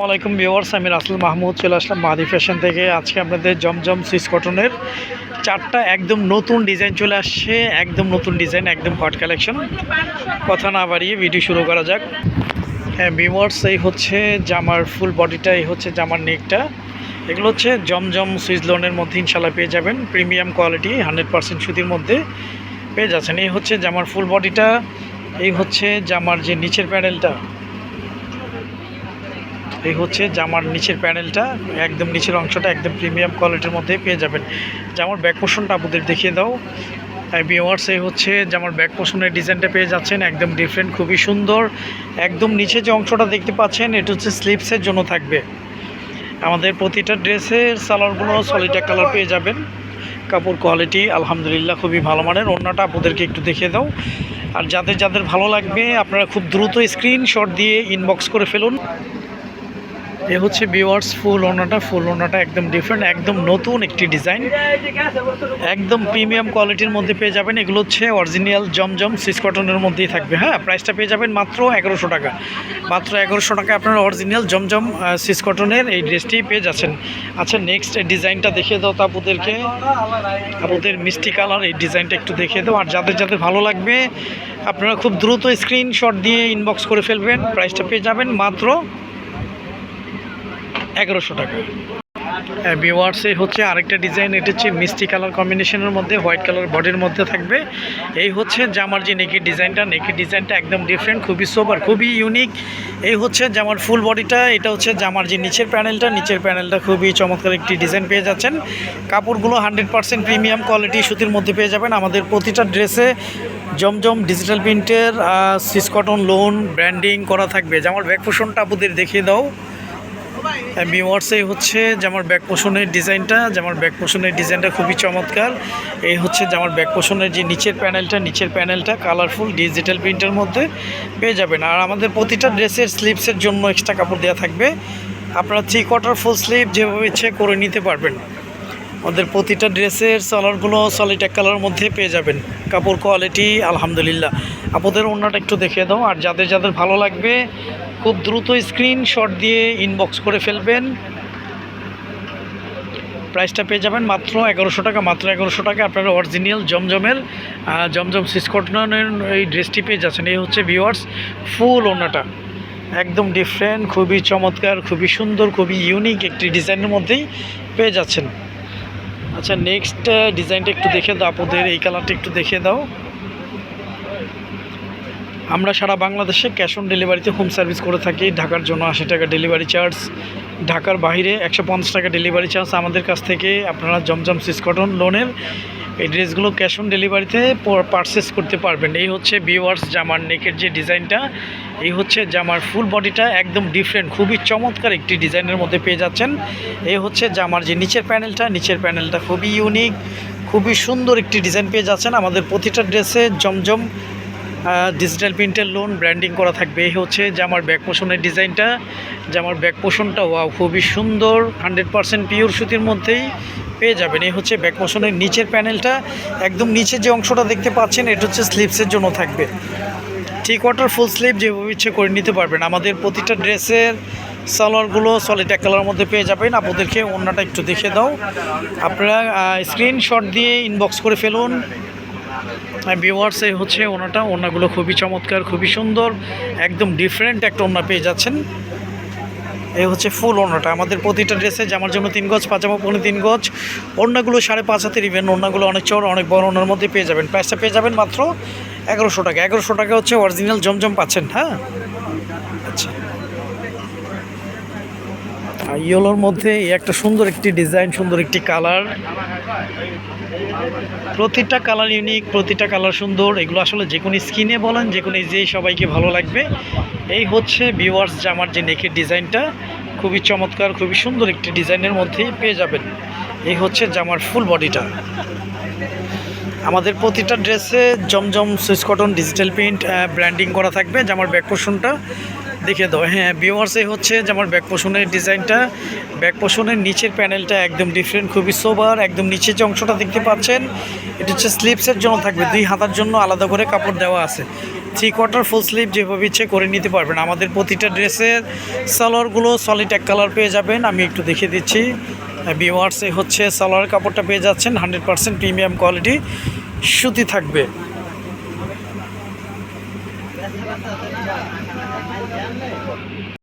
আসসালামু আলাইকুম ভিউয়ার্স, আমি রাসেল মাহমুদ চলে আসলাম মাদি ফ্যাশন থেকে। আজকে আপনাদের জমজম সুইস কটনের চারটা একদম নতুন ডিজাইন চলে আসছে, একদম নতুন ডিজাইন, একদম হট কালেকশন কথা না বাড়িয়ে ভিডিও শুরু করা যাক। হ্যাঁ ভিউয়ার্স, এই হচ্ছে জামার ফুল বডিটা এই হচ্ছে জামার নেকটা এগুলো হচ্ছে জমজম সুইস লোনের মধ্যে ইনশাল্লাহ পেয়ে যাবেন। প্রিমিয়াম কোয়ালিটি হান্ড্রেড পার্সেন্ট সুতির মধ্যে পেয়ে যাচ্ছেন। এই হচ্ছে জামার ফুল বডিটা এই হচ্ছে জামার যে নিচের প্যানেলটা এই হচ্ছে জামার নিচের প্যানেলটা, একদম নিচের অংশটা একদম প্রিমিয়াম কোয়ালিটির মধ্যে পেয়ে যাবেন। জামার ব্যাক পোর্শনটা আপনাদের দেখিয়ে দাও। বিওয়ার্স এই হচ্ছে জামার ব্যাক পোর্শনের ডিজাইনটা পেয়ে যাচ্ছেন, একদম ডিফারেন্ট খুবই সুন্দর। একদম নিচে যে অংশটা দেখতে পাচ্ছেন, এটা হচ্ছে স্লিপসের জন্য থাকবে। আমাদের প্রতিটা ড্রেসের সালোয়ারগুলো সলিটা কালার পেয়ে যাবেন। কাপড় কোয়ালিটি আলহামদুলিল্লাহ খুবই ভালো মানের। অন্যটা আপনাদেরকে একটু দেখিয়ে দাও। আর যাদের যাদের ভালো লাগবে, আপনারা খুব দ্রুত স্ক্রিনশট দিয়ে ইনবক্স করে ফেলুন। এ হচ্ছে বিওয়ার্স ফুল ওনাটা ফুল ওনাটা একদম ডিফারেন্ট একদম নতুন একটি ডিজাইন একদম প্রিমিয়াম কোয়ালিটির মধ্যে পেয়ে যাবেন। এগুলো হচ্ছে অরিজিনাল জমজম সিস কটনের মধ্যেই থাকবে। হ্যাঁ প্রাইসটা পেয়ে যাবেন মাত্র এগারোশো টাকা। মাত্র এগারোশো টাকা আপনারা অরিজিনাল জমজম সিস কটনের এই ড্রেসটি পেয়ে যাচ্ছেন। আচ্ছা নেক্সট ডিজাইনটা দেখিয়ে দাও তো আপুদেরকে। আপুদের মিষ্টি কালার এই ডিজাইনটা একটু দেখিয়ে দাও। আর যাদের যাদের ভালো লাগবে, আপনারা খুব দ্রুত স্ক্রিনশট দিয়ে ইনবক্স করে ফেলবেন। প্রাইসটা পেয়ে যাবেন মাত্র এগারোশো টাকা। ভিওয়ার্সে হচ্ছে আরেকটা ডিজাইন এটা হচ্ছে মিষ্টি কালার কম্বিনেশনের মধ্যে হোয়াইট কালার বডির মধ্যে থাকবে। এই হচ্ছে জামার যে নেকের ডিজাইনটা নেকি ডিজাইনটা একদম ডিফারেন্ট খুবই সোবার খুবই ইউনিক এই হচ্ছে জামার ফুল বডিটা এটা হচ্ছে জামার যে নিচের প্যানেলটা নিচের প্যানেলটা খুবই চমৎকার একটি ডিজাইন পেয়ে যাচ্ছেন। কাপড়গুলো হান্ড্রেড পার্সেন্ট প্রিমিয়াম কোয়ালিটি সুতির মধ্যে পেয়ে যাবেন। আমাদের প্রতিটা ড্রেসে জমজম ডিজিটাল প্রিন্টের সিস কটন লোন ব্র্যান্ডিং করা থাকবে। জামার ব্যাক পোষণটা আপনাদের দেখিয়ে দাও। বিওয়ার্সে হচ্ছে জামার ব্যাক পোষণের ডিজাইনটা জামার ব্যাক পোষণের ডিজাইনটা খুবই চমৎকার। এই হচ্ছে জামার ব্যাক পোষণের যে নিচের প্যানেলটা নিচের প্যানেলটা কালারফুল ডিজিটাল প্রিন্টের মধ্যে পেয়ে যাবেন। আর আমাদের প্রতিটা ড্রেসের স্লিপসের জন্য এক্সট্রা কাপড় দেওয়া থাকবে। আপনারা থ্রি কোয়ার্টার ফুল স্লিপ যেভাবে ইচ্ছে করে নিতে পারবেন। আমাদের প্রতিটা ড্রেসের সালোয়ারগুলো সলিড এক কালারের মধ্যে পেয়ে যাবেন। কাপড় কোয়ালিটি আলহামদুলিল্লাহ। আপনাদের অন্যটা একটু দেখিয়ে দাও, আর যাদের যাদের ভালো লাগবে, খুব দ্রুত স্ক্রিনশট দিয়ে ইনবক্স করে ফেলবেন। প্রাইসটা পেয়ে যাবেন মাত্র এগারোশো টাকা, মাত্র এগারোশো টাকা। আপনারা অরিজিনাল জমজমের জমজম সিসকটনের এই ড্রেসটি পেয়ে যাচ্ছেন। এই হচ্ছে ভিওয়ার্স ফুল ওনাটা একদম ডিফারেন্ট খুবই চমৎকার, খুবই সুন্দর, খুবই ইউনিক একটি ডিজাইনের মধ্যেই পেয়ে যাচ্ছেন। আচ্ছা নেক্সট ডিজাইনটা একটু দেখে দাও, আপনাদের এই কালারটা একটু দেখে দাও। আমরা সারা বাংলাদেশে ক্যাশ অন ডেলিভারিতে হোম সার্ভিস করে থাকি। ঢাকার জন্য আশি টাকা ডেলিভারি চার্জ ঢাকার বাইরে একশো পঞ্চাশ টাকা ডেলিভারি চার্জ আমাদের কাছ থেকে আপনারা জমজম সিসকটন লোনের এই ড্রেসগুলো ক্যাশ অন ডেলিভারিতে পারচেস করতে পারবেন। এই হচ্ছে বিওয়ার্স জামার নেকের যে ডিজাইনটা, এই হচ্ছে জামার ফুল বডিটা একদম ডিফারেন্ট খুবই চমৎকার একটি ডিজাইনের মধ্যে পেয়ে যাচ্ছেন। এই হচ্ছে জামার যে নিচের প্যানেলটা নিচের প্যানেলটা খুবই ইউনিক খুবই সুন্দর একটি ডিজাইন পেয়ে যাচ্ছেন। আমাদের প্রতিটা ড্রেসে জমজম ডিজিটাল প্রিন্টের লোন ব্র্যান্ডিং করা থাকবে। এই হচ্ছে জামার ব্যাক পোষণের ডিজাইনটা জামার ব্যাক পোষণটা ওয়াও খুবই সুন্দর। হান্ড্রেড পারসেন্ট পিওর সুতির মধ্যেই পেয়ে যাবেন। এই হচ্ছে ব্যাক পোষণের নিচের প্যানেলটা একদম নিচে যে অংশটা দেখতে পাচ্ছেন, এটা হচ্ছে স্লিপসের জন্য থাকবে। থ্রি কোয়ার্টার ফুল স্লিপ যেভাবে ইচ্ছে করে নিতে পারবেন। আমাদের প্রতিটা ড্রেসের সালোয়ারগুলো সলিড এক কালারের মধ্যে পেয়ে যাবেন। আপনাদেরকে অন্যটা একটু দেখে দাও। আপনারা স্ক্রিনশট দিয়ে ইনবক্স করে ফেলুন। ভিওয়ার্স হচ্ছে ওনাটা। ওনাগুলো খুবই চমৎকার, খুবই সুন্দর, একদম ডিফারেন্ট একটা ওনা পেয়ে যাচ্ছেন। এই হচ্ছে ফুল ওনাটা। আমাদের প্রতিটা ড্রেসে জামার জন্য তিন গজ, পাজামা পনেরো তিন গজ ওড়নাগুলো সাড়ে পাঁচ হাতের ইভেন ওড়নাগুলো অনেক চড় অনেক বড় ওনার মধ্যে পেয়ে যাবেন। প্রাইসটা পেয়ে যাবেন মাত্র এগারোশো টাকা। এগারোশো টাকা হচ্ছে অরিজিনাল জমজম পাচ্ছেন হ্যাঁ? আচ্ছা। ইয়েলোর মধ্যে একটা সুন্দর একটি ডিজাইন, সুন্দর একটি কালার। প্রতিটা কালার ইউনিক, প্রতিটা কালার সুন্দর। এগুলো আসলে যে কোনো স্কিনে বলেন, যে কোনো যেই সবাইকে ভালো লাগবে। এই হচ্ছে ভিওয়ার্স জামার যে নেকের ডিজাইনটা, খুবই চমৎকার, খুবই সুন্দর একটি ডিজাইনের মধ্যেই পেয়ে যাবেন। এই হচ্ছে জামার ফুল বডিটা আমাদের প্রতিটা ড্রেসে Zamzam swiss cotton digital print branding করা থাকবে জামার ব্যাক পোর্শনটা দেখে দাও। হ্যাঁ এই হচ্ছে যে আমার ব্যাক ডিজাইনটা ব্যাক পোষণের নিচের প্যানেলটা একদম ডিফারেন্ট খুবই সোবার একদম নিচের যে অংশটা দেখতে পাচ্ছেন, এটা হচ্ছে স্লিপসের জন্য থাকবে। দুই হাতার জন্য আলাদা করে কাপড় দেওয়া আছে। থ্রি কোয়ার্টার ফুল স্লিপ যেভাবে ইচ্ছে করে নিতে পারবেন। আমাদের প্রতিটা ড্রেসের সালোয়ারগুলো সলিড এক কালার পেয়ে যাবেন। আমি একটু দেখে দিচ্ছি। ভিউয়ার্স এই হচ্ছে সালোয়ার কাপড়টা পেয়ে যাচ্ছেন। হান্ড্রেড পার্সেন্ট প্রিমিয়াম কোয়ালিটি সুতি থাকবে।